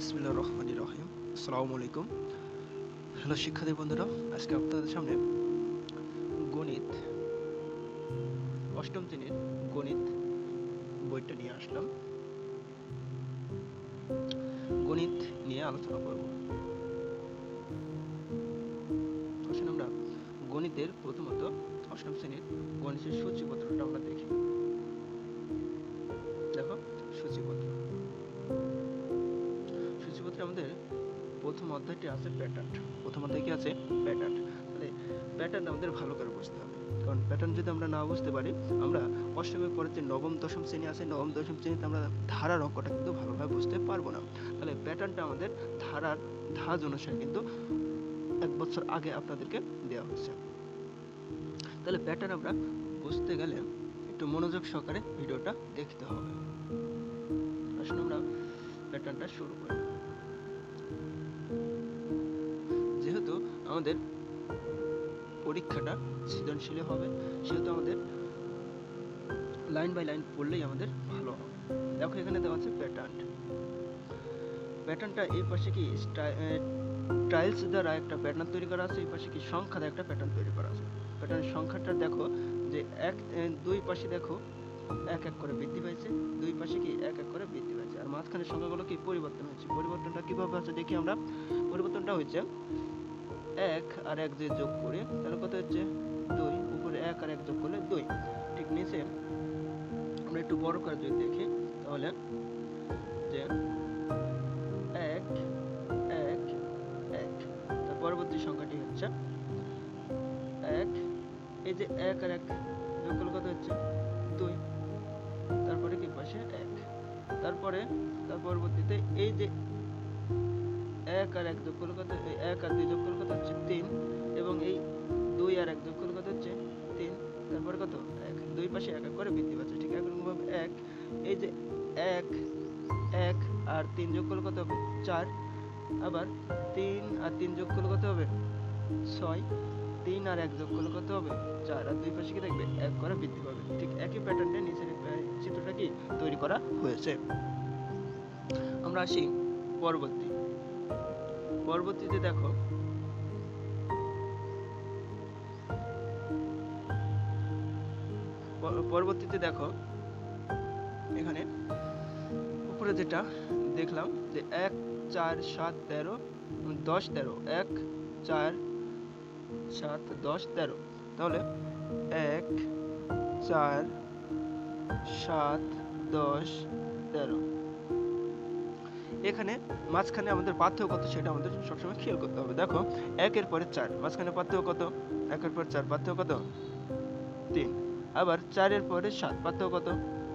বিসমিল্লাহ রহমান রহিম। আসসালামু আলাইকুম হ্যালো শিক্ষার্থী বন্ধুরা, আজকে আপনাদের সামনে গণিত, অষ্টম শ্রেণির গণিত বইটা নিয়ে আসলাম। গণিত নিয়ে আলোচনা করব। আসুন আমরা গণিতের প্রথমত অষ্টম শ্রেণির গণিতের সূচিপত্রটা আমরা দেখো। প্রথম অধ্যায়টি আছে প্যাটার্ন প্রথম অধ্যায় কি আছে? প্যাটার্ন তাহলে প্যাটার্ন আমাদের ভালো করে বুঝতে হবে। কারণ প্যাটার্ন যদি আমরা না বুঝতে পারি, আমরা অষ্টমের পরে যে নবম, দশম শ্রেণি আছে, নবম, দশম শ্রেণীতে আমরা ধারার অঙ্কটা কিন্তু ভালোভাবে বুঝতে পারব না। তাহলে প্যাটার্নটা আমাদের ধারার ধাজ অনুসারে কিন্তু এক বছর আগে আপনাদেরকে দেওয়া হয়েছে। তাহলে প্যাটার্ন আমরা বুঝতে গেলে একটু মনোযোগ সহকারে ভিডিওটা দেখতে হবে। আসুন আমরা প্যাটার্নটা শুরু করি। আমাদের পরীক্ষাটা সৃজনশীল হবে, সেহেতু আমাদের লাইন বাই লাইন পড়লেই আমাদের ভালো হবে। দেখো এখানে দেওয়া আছে প্যাটার্ন প্যাটার্নটা এই পাশে কি টাইলস দ্বারা একটা প্যাটার্ন তৈরি করা আছে, এই পাশে কি সংখ্যা দ্বারা একটা প্যাটার্ন তৈরি করা আছে। প্যাটার্ন সংখ্যাটা দেখো যে এক দুই পাশে দেখো এক এক করে বৃদ্ধি পাইছে, দুই পাশে কি এক এক করে বৃদ্ধি পাইছে। আর মাঝখানে সংখ্যাগুলো কি পরিবর্তন হয়েছে পরিবর্তনটা কীভাবে আছে দেখি আমরা। পরিবর্তনটা হয়েছে এক আর এক দিয়ে যোগ করে, তাহলে কত হচ্ছে? দুই। উপরে এক আর এক যোগ করলে দুই। ঠিক নিচে আমরা একটু বড় করে যদি দেখি, তাহলে যে এক এক এক। তার পরবর্তী সংখ্যাটি হচ্ছে এক। এই যে এক আর এক যোগ করলে কত হচ্ছে? দুই। তারপরে কি পাশে? এক। তারপরে, তার পরবর্তীতে এই যে এক আর এক যোগ করলে কত? এক আর দুই যোগ করলে এক দুই পাশে এক এক করে বৃদ্ধি পাচ্ছে। ঠিক একরকম ভাবে এক, এই যে এক এক আর তিন যোগ করলে কত হবে? চার। আবার তিন আর তিন যোগ করলে কত হবে? ছয়। তিন আর এক যোগ করলে কত হবে? চার। আর দুই পাশে কি থাকবে? এক করে বৃদ্ধি পাবে। ঠিক একই প্যাটার্নে নিচের চিত্রটা কি তৈরি করা হয়েছে। আমরা আসি পরবর্তী। পরবর্তীতে দেখো পরবর্তীতে দেখো, এখানে উপরে যেটা দেখলাম যে এক, চার, সাত, তেরো দশ, তেরো, এক, চার, সাত, দশ, তেরো। তাহলে এক, চার, সাত, দশ, তেরো। এখানে মাঝখানে আমাদের পার্থক্য কত সেটা আমাদের সবসময় খেয়াল করতে হবে। দেখো, একের পরে চার, মাঝখানে পার্থক্য কত? একের পর চার, পার্থক্য কত? তিন। আবার চারের পরে সাত, পার্থক্য কত?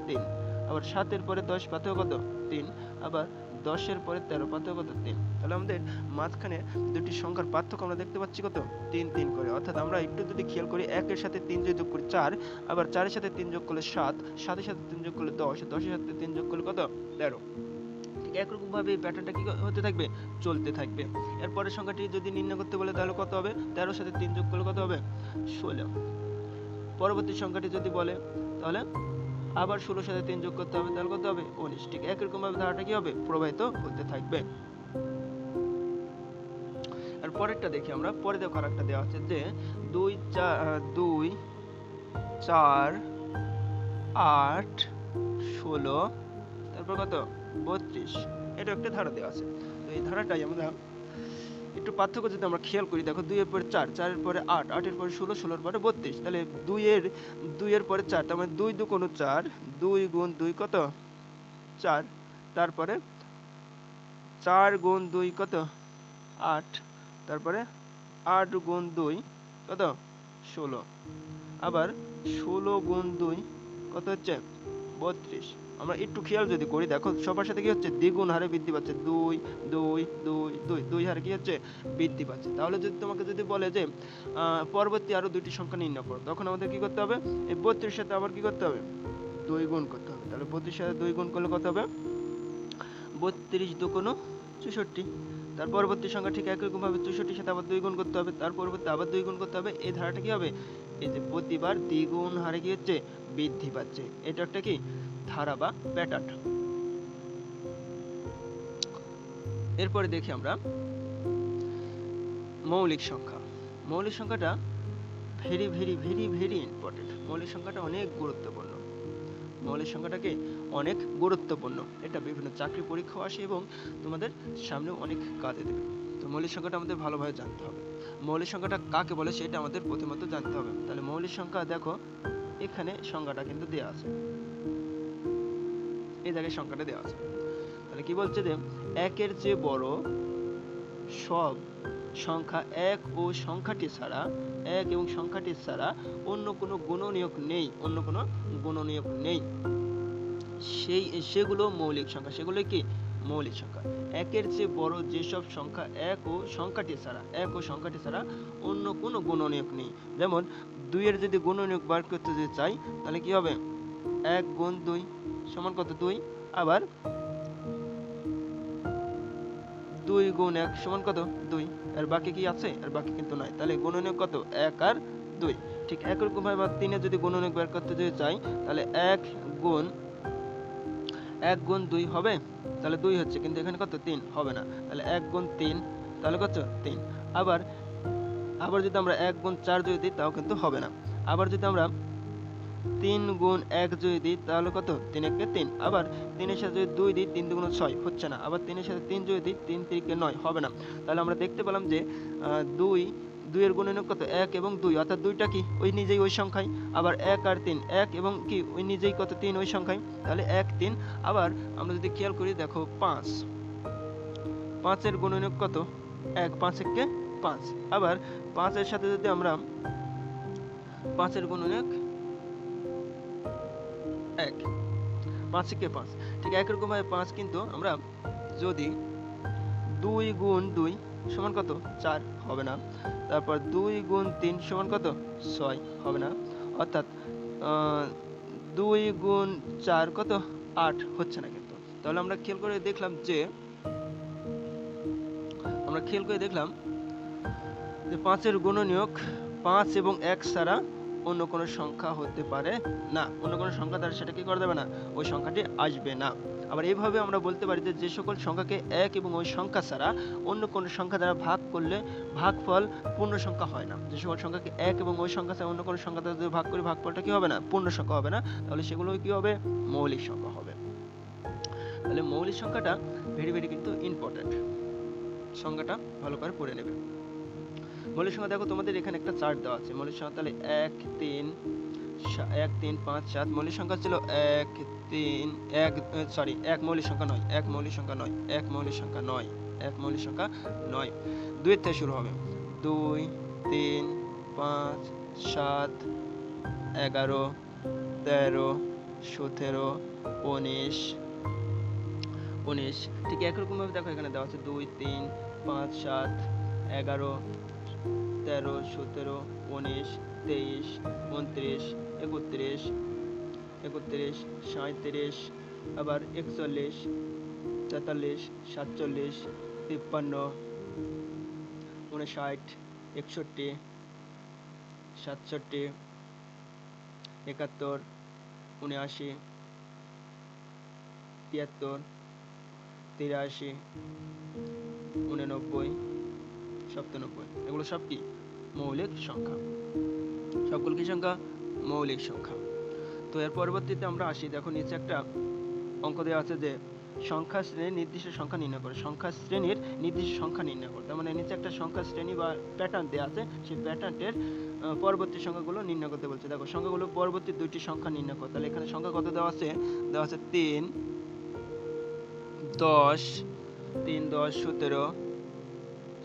তিন। আবার সাতের পরে দশ, পার্থক্য কত? তিন। আবার দশের পরে তেরো, পার্থক্য কত? তিন। তাহলে আমাদের মাঝখানে দুটি সংখ্যার পার্থক্য আমরা দেখতে পাচ্ছি কত? তিন তিন করে। অর্থাৎ আমরা একটু যদি খেয়াল করি, একের সাথে তিন যোগ করি, চার। আবার চারের সাথে তিন যোগ করলে সাত। সাতের সাথে তিন যোগ করলে দশ। দশের সাথে তিন যোগ করলে কত? তেরো। ঠিক একরকম এই প্যাটার্নটা কি হতে থাকবে? চলতে থাকবে। এরপরের সংখ্যাটি যদি নির্ণয় করতে বলে, তাহলে কত হবে? তেরোর সাথে তিন যোগ করলে কত হবে? ষোলো। পরবর্তী সংখ্যাটি যদি বলে, তাহলে আবার ষোলোর সাথে তিন যোগ করতে হবে, তাহলে কত হবে? উনিশ। ঠিক একরকম ভাবে ধারাটা কি হবে? প্রবাহিত হতে থাকবে। আর পরেরটা দেখি আমরা। পরে দেখো আরেকটা দেওয়া আছে যে দুই চার দুই, চার, আট, ষোলো, তারপর কত? বত্রিশ। এটা একটা ধারা দেওয়া আছে। তো এই ধারাটাই আমরা একটু পার্থক্য যদি আমরা খেয়াল করি, দেখো দুইয়ের পরে চার, চারের পরে আট, আটের পরে ষোলো, ষোলোর পরে বত্রিশ। তাহলে দুইয়ের দুইয়ের পরে চার, তার মানে দুই দু কোনো চার, দুই গুণ দুই কত? চার। তারপরে চার গুণ দুই কত? আট। তারপরে আট গুণ দুই কত? ষোলো। আবার ষোলো গুণ দুই কত হচ্ছে? বত্রিশ। আমরা একটু খেয়াল যদি করি, দেখো সবার সাথে কি হচ্ছে? দ্বিগুণ হারে বৃদ্ধি পাচ্ছে। দুই দুই দুই দুই দুই হারে কি হচ্ছে? বৃদ্ধি পাচ্ছে। তাহলে যদি তোমাকে যদি বলে যে পরবর্তী আরও দুইটি সংখ্যা নির্ণয় করো, তখন আমাদের কি করতে হবে? এই বত্রিশ সাথে আবার কি করতে হবে? দুই গুণ করতে হবে। তাহলে বত্রিশ সাথে দুই গুণ করলে কত হবে? বত্রিশ দু কোনো চৌষট্টি তার পরবর্তী সংখ্যা ঠিক একরকম ভাবে চৌষট্টির সাথে আবার দুই গুণ করতে হবে, তার পরবর্তী আবার দুই গুণ করতে হবে, এই ধারাটা কি হবে? এই যে প্রতিবার দ্বিগুণ হারে কি হচ্ছে? বৃদ্ধি পাচ্ছে। এটা একটা কি? ধারা বা প্যাটার্ন এরপরে দেখি আমরা মৌলিক সংখ্যা। মৌলিক সংখ্যাটা very very very very important মৌলিক সংখ্যাটা অনেক গুরুত্বপূর্ণ। মৌলিক সংখ্যাটাকে অনেক গুরুত্বপূর্ণ। এটা বিভিন্ন চাকরি পরীক্ষাও আসে এবং তোমাদের সামনে অনেক কাজে দেবে তো মৌলিক সংখ্যাটা আমাদের ভালোভাবে জানতে হবে। মৌলিক সংখ্যাটা কাকে বলে সেটা আমাদের প্রথমত জানতে হবে। তাহলে মৌলিক সংখ্যা দেখো, এখানে সংখ্যাটা কিন্তু দেওয়া আছে। এই জায়গায় সংখ্যাটা দেওয়া আছে। তাহলে কি বলছে যে, একের চেয়ে বড় সব সংখ্যা এক ও সংখ্যাটি ছাড়া, এক এবং সংখ্যাটি ছাড়া অন্য কোনো গুণনীয়ক নেই, অন্য কোনো গুণনীয়ক নেই। সেই, সেগুলো মৌলিক সংখ্যা, সেগুলো কি? মৌলিক সংখ্যা। একের চেয়ে বড় যেসব সংখ্যা, এক ও সংখ্যাটি ছাড়া, এক ও সংখ্যাটি ছাড়া অন্য কোনো গুণনীয়ক নেই। যেমন, দুইয়ের যদি গুণনীয়ক বার করতে যদি চাই, তাহলে কি হবে? এক গুণ দুই সমান কত? দুই। আবার দুই গুণ এক সমান কত? দুই। আর বাকি কি আছে? আর বাকি কিন্তু নাই। তাহলে গুণনীয়ক কত? এক আর দুই। ঠিক একরকম ভাবে বা তিনে যদি গুণনীয়ক বের করতে যদি চাই, তাহলে এক গুণ এক গুণ দুই হবে? তাহলে দুই হচ্ছে, কিন্তু এখানে কত? তিন। হবে না। তাহলে এক গুণ তিন, তাহলে কত? তিন। আবার আবার যদি আমরা এক গুণ চার যদি দিই, তাও কিন্তু হবে না। আবার যদি আমরা তিন গুণ এক যদি দিই, তাহলে কত? তিন একে তিন। আবার তিনের সাথে যদি দুই দিই, তিন দুগুণ ছয়। হচ্ছে না। আবার তিনের সাথে তিন যদি দিই, তিন তিরিকে নয়। হবে না। তাহলে আমরা দেখতে পেলাম যে দুই দুইয়ের গুণনীয়ক কত? এক এবং দুই। অর্থাৎ দুইটা কি? ওই নিজেই ওই সংখ্যায়। আবার এক আর তিন। এক এবং কি? ওই নিজেই কত? তিন ওই সংখ্যায়। তাহলে এক, তিন। আবার আমরা যদি খেয়াল করি, দেখো পাঁচ। পাঁচের গুণনীয়ক কত? এক। পাঁচ একে পাঁচ। আবার পাঁচের সাথে যদি আমরা পাঁচের গুণনীয়ক এক, পাঁচ একে পাঁচ। ঠিক একরকম ভাবে পাঁচ কিন্তু আমরা যদি দুই গুণ দুই সমান কত? চার হবে না। তারপর দুই গুণ তিন সমান কত? ছয় হবে না। অর্থাৎ দুই গুণ চার কত? আট হচ্ছে না কিন্তু। তাহলে আমরা খেয়াল করে দেখলাম যে, আমরা খেয়াল করে দেখলাম যে পাঁচের গুণনীয়ক পাঁচ এবং এক ছাড়া অন্য কোনো সংখ্যা হতে পারে না। অন্য কোনো সংখ্যা দ্বারা সেটা কি করা যাবে না? ওই সংখ্যাটি আসবে না। আবার এইভাবে আমরা বলতে পারি যে যে সকল সংখ্যাকে এক এবং ওই সংখ্যা ছাড়া অন্য কোনো সংখ্যা দ্বারা ভাগ করলে ভাগফল পূর্ণ সংখ্যা হয় না। যে সকল সংখ্যাকে এক এবং ওই সংখ্যা ছাড়া অন্য কোনো সংখ্যা দ্বারা যদি ভাগ করি, ভাগফলটা কি হবে না? পূর্ণ সংখ্যা হবে না। তাহলে সেগুলো কি হবে? মৌলিক সংখ্যা হবে। তাহলে মৌলিক সংখ্যাটা ভেরি ভেরি কিন্তু ইম্পর্টেন্ট সংখ্যাটা ভালো করে পড়ে নেবে। মৌলিক সংখ্যা দেখো তোমাদের এখানে একটা চার্ট দেওয়া আছে। মৌলিক সংখ্যা তাহলে এক, তিন এক, তিন, পাঁচ, সাত। মৌলিক সংখ্যা ছিল এক তিন, এক সরি এক মৌলিক সংখ্যা নয়, এক মৌলিক সংখ্যা নয়, এক মৌলিক সংখ্যা নয়, এক মৌলিক সংখ্যা নয়। দুইয়ের থেকে শুরু হবে। দুই, তিন, পাঁচ, সাত, এগারো, তেরো, সতেরো, উনিশ উনিশ। ঠিক একরকমভাবে দেখো এখানে দেওয়া আছে। দুই, তিন, পাঁচ, সাত, এগারো, তেরো, সতেরো, উনিশ, তেইশ, উনত্রিশ, একত্রিশ একত্রিশ সাঁত্রিশ আবার একচল্লিশ, তেতাল্লিশ, সাতচল্লিশ, তিপ্পান্ন উনষাট একষট্টি, সাতষট্টি, একাত্তর উনআশি তিয়াত্তর, তিরাশি উননব্বই সপ্তানব্বই। এগুলো সব কি? মৌলিক সংখ্যা। সবগুলো কি সংখ্যা? মৌলিক সংখ্যা। তো এর পরবর্তীতে আমরা আসি। দেখো, নিচে একটা অঙ্ক দেওয়া আছে যে সংখ্যা শ্রেণির নির্দিষ্ট সংখ্যা নির্ণয় করে। সংখ্যা শ্রেণির নির্দিষ্ট সংখ্যা নির্ণয় করে। তার মানে নিচে একটা সংখ্যা শ্রেণি বা প্যাটার্ন দেওয়া আছে। সেই প্যাটার্নের পরবর্তী সংখ্যাগুলো নির্ণয় করতে বলছে। দেখো সংখ্যাগুলো পরবর্তী দুইটি সংখ্যা নির্ণয় করো। তাহলে এখানে সংখ্যা কত দেওয়া আছে? দেওয়া আছে তিন, দশ তিন, দশ, সতেরো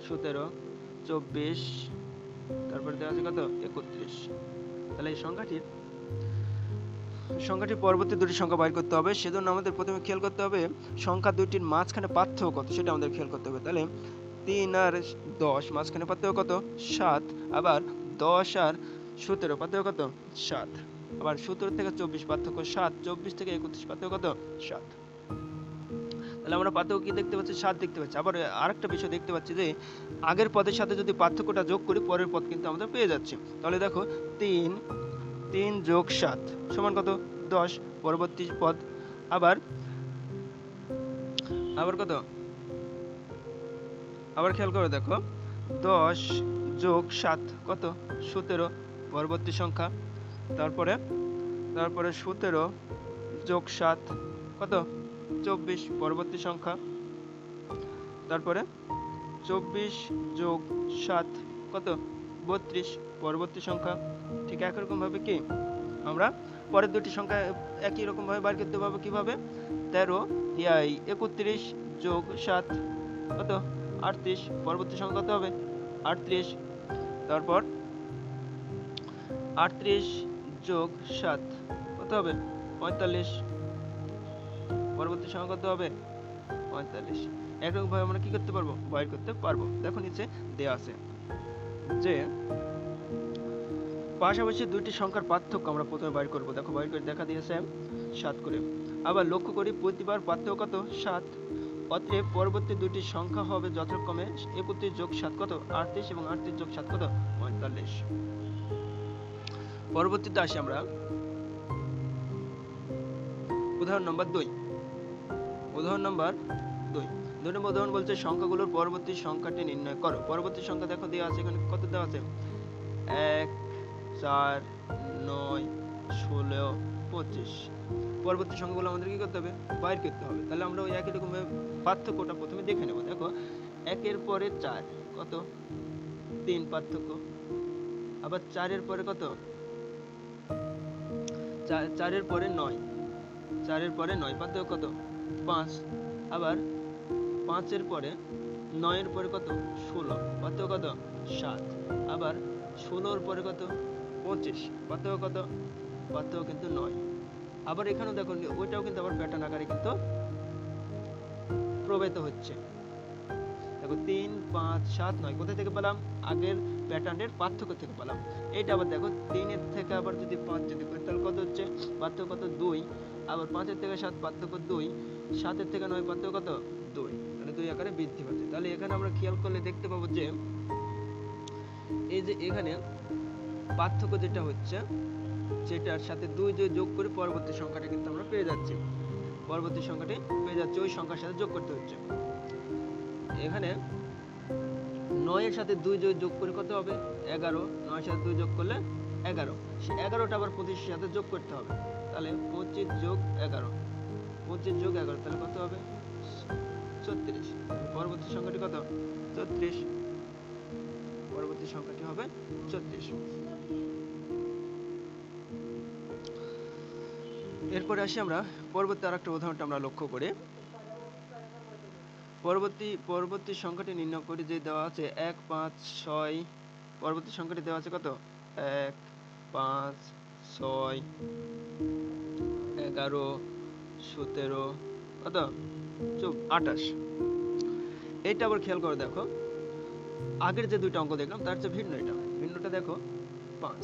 সতেরো, চব্বিশ, তারপরে দেওয়া আছে কত? একত্রিশ। তাহলে এই সংখ্যাটির সংখ্যাটির পরবর্তী দুটি সংখ্যা বাইর করতে হবে। সেজন্য আমাদের প্রথমে খেয়াল করতে হবে, সংখ্যা দুইটির মাঝখানে পার্থক্য কত, সেটা আমাদের খেয়াল করতে হবে। তাহলে তিন আর দশ, মাঝখানে পার্থক্য কত? সাত। আবার দশ আর সতেরো, পার্থক্য কত? সাত। আবার সতেরো থেকে চব্বিশ, পার্থক্য সাত। চব্বিশ থেকে একত্রিশ, পার্থক্য কত? সাত। তাহলে আমরা পার্থক্য কি দেখতে পাচ্ছি? সাত দেখতে পাচ্ছি। আবার আরেকটা বিষয় দেখতে পাচ্ছি যে, আগের পদের সাথে যদি পার্থক্যটা যোগ করি, পরের পদ কিন্তু আমরা পেয়ে যাচ্ছি। তাহলে দেখো, তিন তিন যোগ সাত সমান কত? দশ, পরবর্তী পদ। আবার আবার কত? আবার খেয়াল করে দেখো। দশ যোগ সাত কত? সতেরো, পরবর্তী সংখ্যা। তারপরে তারপরে সতেরো যোগ সাত কত? চব্বিশ, পরবর্তী সংখ্যা। তারপরে, চব্বিশ যোগ সাত কত? বত্রিশ, পরবর্তী সংখ্যা, ঠিক একই রকমভাবে কি? আমরা পরের দুটি সংখ্যা একই রকমভাবে বার করতে পারব কীভাবে? তেরো ইয়াই একত্রিশ যোগ সাত, কত? আটত্রিশ, পরবর্তী সংখ্যা কত হবে? আটত্রিশ। তারপর আটত্রিশ যোগ সাত, কত হবে? পঁয়তাল্লিশ। পরবর্তী সংখ্যা কত হবে? পঁয়তাল্লিশ। একরকমভাবে আমরা কি করতে পারব? বাইর করতে পারব। দেখো নিচে দেয়া আছে। যে পাশাপাশি দুইটি সংখ্যার পার্থক্য আমরা প্রথমে বাইর করব। দেখো, বাইর করে দেখা দিয়েছে সাত করে। আবার লক্ষ্য করি প্রতিবার পার্থক্য কত? সাত। অতএব পরবর্তী দুটি সংখ্যা হবে যথাক্রমে একত্রিশ যোগ সাত কত? আটত্রিশ এবং আটত্রিশ যোগ সাত কত? পঁয়তাল্লিশ। পরবর্তীতে আসি আমরা। উদাহরণ নম্বর দুই। উদাহরণ নম্বর দুই। দুই নম্বর উদাহরণ বলছে সংখ্যাগুলোর পরবর্তী সংখ্যাটি নির্ণয় করো। পরবর্তী সংখ্যা দেখো দেওয়া আছে এখানে। কত দেওয়া আছে? এক, চার, নয়, ষোলো, পঁচিশ। পরবর্তী সংখ্যাগুলো আমাদের কি করতে হবে? বাইর করতে হবে। তাহলে আমরা ওই একই রকম পার্থক্যটা প্রথমে দেখে নেব। দেখো, একের পরে চার, কত? তিন পার্থক্য। আবার চারের পরে কত? চারের পরে নয়। চারের পরে নয় পার্থক্য কত? পাঁচ। আবার পাঁচের পরে নয়ের পরে কত? ষোলো। পার্থক্য কত? সাত। আবার ষোলোর পরে কত? পঁচিশ। পার্থক্য কত? পার্থক্য কিন্তু নয়। আবার এখানেও দেখো ওইটাও কিন্তু আবার প্যাটার্ন আকারে কিন্তু প্রবাহিত হচ্ছে। দেখো তিন, পাঁচ, সাত, নয়। কোথা থেকে পেলাম? আগের প্যাটার্নের পার্থক্য থেকে পেলাম। এইটা আবার দেখো, তিনের থেকে আবার যদি পাঁচ যদি করি, তাহলে কত হচ্ছে? পার্থক্য কত? দুই। আবার পাঁচের থেকে সাত, পার্থক্য দুই। সাতের থেকে নয়, পার্থক্য কত? দুই। দুই আকারে বৃদ্ধি পাচ্ছে। তাহলে এখানে আমরা খেয়াল করলে দেখতে পাবো যে, এই যে এখানে পার্থক্য যেটা হচ্ছে সেটার সাথে দুই দুই যোগ করে পরবর্তী সংখ্যাটা কিন্তু আমরা পেয়ে যাচ্ছি। পরবর্তী সংখ্যাটি পেয়ে যাচ্ছি, ওই সংখ্যার সাথে যোগ করতে হচ্ছে। এখানে নয়ের সাথে দুই দুই যোগ করে কত হবে? এগারো। নয়ের সাথে দুই যোগ করলে এগারো। সে এগারোটা আবার পঁচিশের সাথে যোগ করতে হবে। তাহলে পঁচিশ যোগ এগারো। পঁচিশ যোগ এগারো, তাহলে কত হবে? ছত্রিশ। পরবর্তী সংখ্যাটি কত? ছত্রিশ। পরবর্তী সংখ্যাটি হবে ছত্রিশ। এরপরে আসি আমরা, পরবর্তী আর একটা উদাহরণটা আমরা লক্ষ্য পরবর্তী পরবর্তী সংখ্যাটি নির্ণয় করি যে দেওয়া আছে এক, পাঁচ, ছয়, পরবর্তী সংখ্যাটি দেওয়া আছে কত? এক, পাঁচ, ছয়, এগারো, সতেরো, কত? আঠাশ এইটা আবার খেয়াল করে দেখো। আগের যে দুইটা অঙ্ক দেখলাম, তার চেয়ে ভিন্ন এটা। ভিন্নটা দেখো, পাঁচ,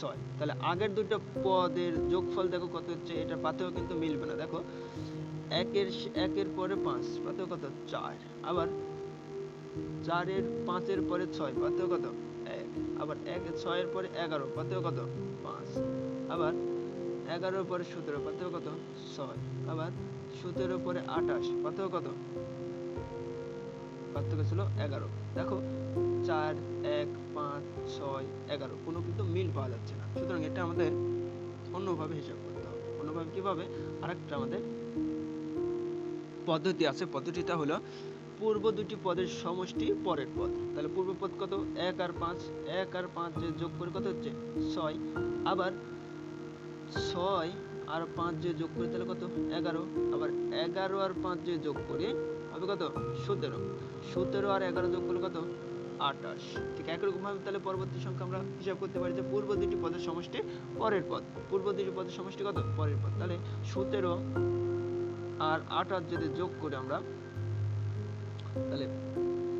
ছয়। তাহলে আগের দুটো পদের যোগফল দেখো কত হচ্ছে এটা পাতেও কিন্তু মিলবে না। দেখো, একের একের পরে পাঁচ, পাতেও কত? চার। আবার চারের পাঁচের পরে ছয়, পাতেও কত? এক। আবার এক ছয়ের পরে এগারো, পাতেও কত? পাঁচ। আবার এগারোর পরে সতেরো, পাতেও কত? ছয়। আবার সতেরোর পরে আঠাশ পাতেও কত? পার্থক্য ছিল এগারো। দেখো, চার, এক, পাঁচ, ছয়, এগারো, কোনো কিন্তু মিল পাওয়া যাচ্ছে না। সুতরাং এটা আমাদের অন্যভাবে হিসাব করতে হবে। অন্যভাবে কীভাবে? আরেকটা আমাদের পদ্ধতি আছে। পদ্ধতিটা হলো পূর্ব দুটি পদের সমষ্টি পরের পদ। তাহলে পূর্ব পদ কত? এক আর পাঁচ, এক আর পাঁচ যোগ করে কত হচ্ছে? ছয়। আবার ছয় আর পাঁচ যে যোগ করে, তাহলে কত? এগারো। আবার এগারো আর পাঁচ যে যোগ করে, হবে কত? সতেরো। সতেরো আর এগারো যোগ করলে কত? আঠাশ। ঠিক একরকম ভাবে তাহলে পরবর্তী সংখ্যা আমরা হিসাব করতে পারি যে পূর্ব দুটি পদের সমষ্টি পরের পদ। পূর্ব দুটি পদের সমষ্টি কত? পরের পদ। তাহলে সতেরো আর আঠাশ যদি যোগ করি আমরা, তাহলে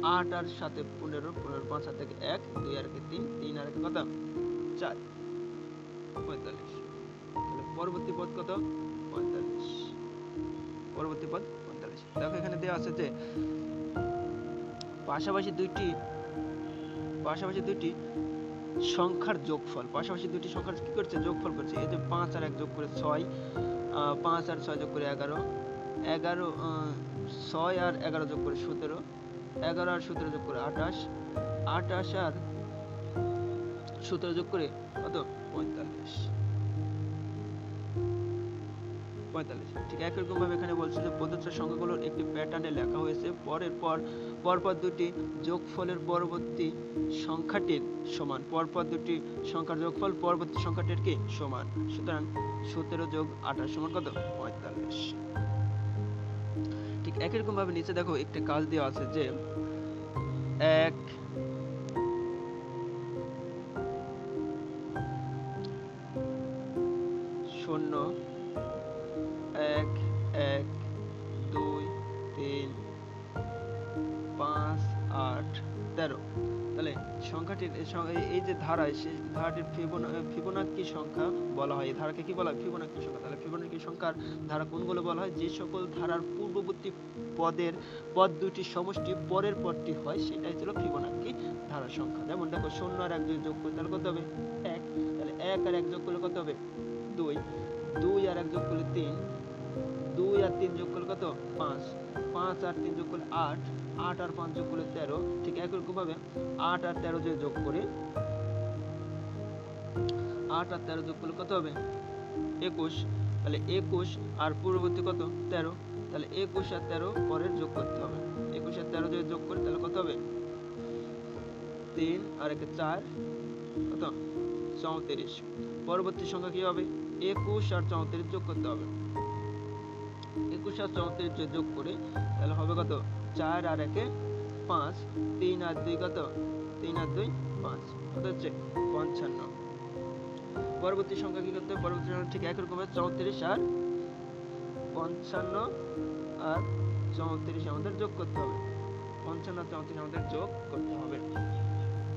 আট আর সাথে পনেরো পনেরো পাঁচ হাত থেকে এক, দুই আর একে তিন তিন আর একে কত? চার। পঁয়তাল্লিশ। পরবর্তী পদ কত? পঁয়তাল্লিশ। পরবর্তী পদ পঁয়তাল্লিশ। দেখো এখানে দেওয়া আছে যে পাশাপাশি দুইটি পাশাপাশি দুইটি সংখ্যার যোগফল। পাশাপাশি দুইটি সংখ্যার কি করছে? যোগফল করছে। এই যে পাঁচ আর এক যোগ করে ছয় পাঁচ আর ছয় যোগ করে এগারো এগারো ছয় আর এগারো যোগ করে সতেরো, এগারো আর সতেরো যোগ করে আঠাশ আঠাশ আর সতেরো যোগ করে কত? পঁয়তাল্লিশ। পঁয়তাল্লিশ। ঠিক একই এখানে বলছে যে প্রদত্ত সংখ্যাগুলোর একটি প্যাটার্নে লেখা হয়েছে। পরের পর, পরপর দুটি যোগফলের পরবর্তী সংখ্যাটির সমান। পরপর দুটি সংখ্যার যোগফল পরবর্তী সংখ্যাটির কি? সমান। সুতরাং সতেরো যোগ আঠাশ সমান কত? পঁয়তাল্লিশ। ঠিক নিচে দেখো একটি কাজ দেওয়া আছে যে এক শূন্য পাঁচ, আট, তেরো। তাহলে সংখ্যাটির এই যে ধারা সেই ধারাটির ফিবোনা ফিবোনাক্কি সংখ্যা বলা হয়। এই ধারাকে কি বলা হয়? ফিবোনাক্কি সংখ্যা। তাহলে ফিবোনাক্কি সংখ্যার ধারা কোনগুলো বলা হয়? যে সকল ধারার পূর্ববর্তী পদের পদ দুটি সমষ্টি পরের পদটি হয়, সেটাই ছিল ফিবোনাক্কি ধারা সংখ্যা। যেমন দেখো, শূন্য আর এক যদি যোগ করি তাহলে কত হবে? এক। তাহলে এক আর এক যোগ করলে কত হবে? দুই। দুই আর এক যোগ করলে তিন। দুই আর তিন যোগ করলে কত? পাঁচ। পাঁচ আর তিন যোগ করলে আট। আট আর পাঁচ যোগ করলে তেরো। ঠিক একই রকম ভাবে আট আর তেরো যদি যোগ করি। আট আর তেরো যোগ করলে কত হবে? একুশ। তাহলে একুশ আর পূর্ববর্তী কত? তেরো। তাহলে একুশ আর তেরো পরের যোগ করতে হবে। একুশ আর তেরো যদি যোগ করি, তাহলে কত হবে? তিন আর একে চার, কত? চৌত্রিশ। পরবর্তী সংখ্যা কি হবে? একুশ আর চৌত্রিশ যোগ করতে হবে। আর চৌত্রিশ যোগ করি তাহলে হবে কত? চার আর একে পাঁচ তিন আর দুই কত? তিন আর দুই পাঁচ। কত হচ্ছে? পঞ্চান্ন। পরবর্তী সংখ্যা কি করতে হবে? পরবর্তী সংখ্যা ঠিক একই রকমের চৌত্রিশ আর পঞ্চান্ন আর চৌত্রিশ আমাদের যোগ করতে হবে। পঞ্চান্ন আর চৌত্রিশ আমাদের যোগ করতে হবে।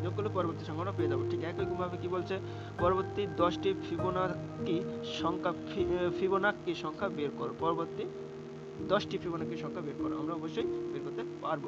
যোগ করলে পরবর্তী সংখ্যাটা পেয়ে যাব। ঠিক একই রকম কি বলছে? পরবর্তী দশটি ফিবোনাকি সংখ্যা ফি- আহ, সংখ্যা বের করো। পরবর্তী দশটি ফিবোনাকি সংখ্যা বের করো আমরা অবশ্যই বের করতে পারব।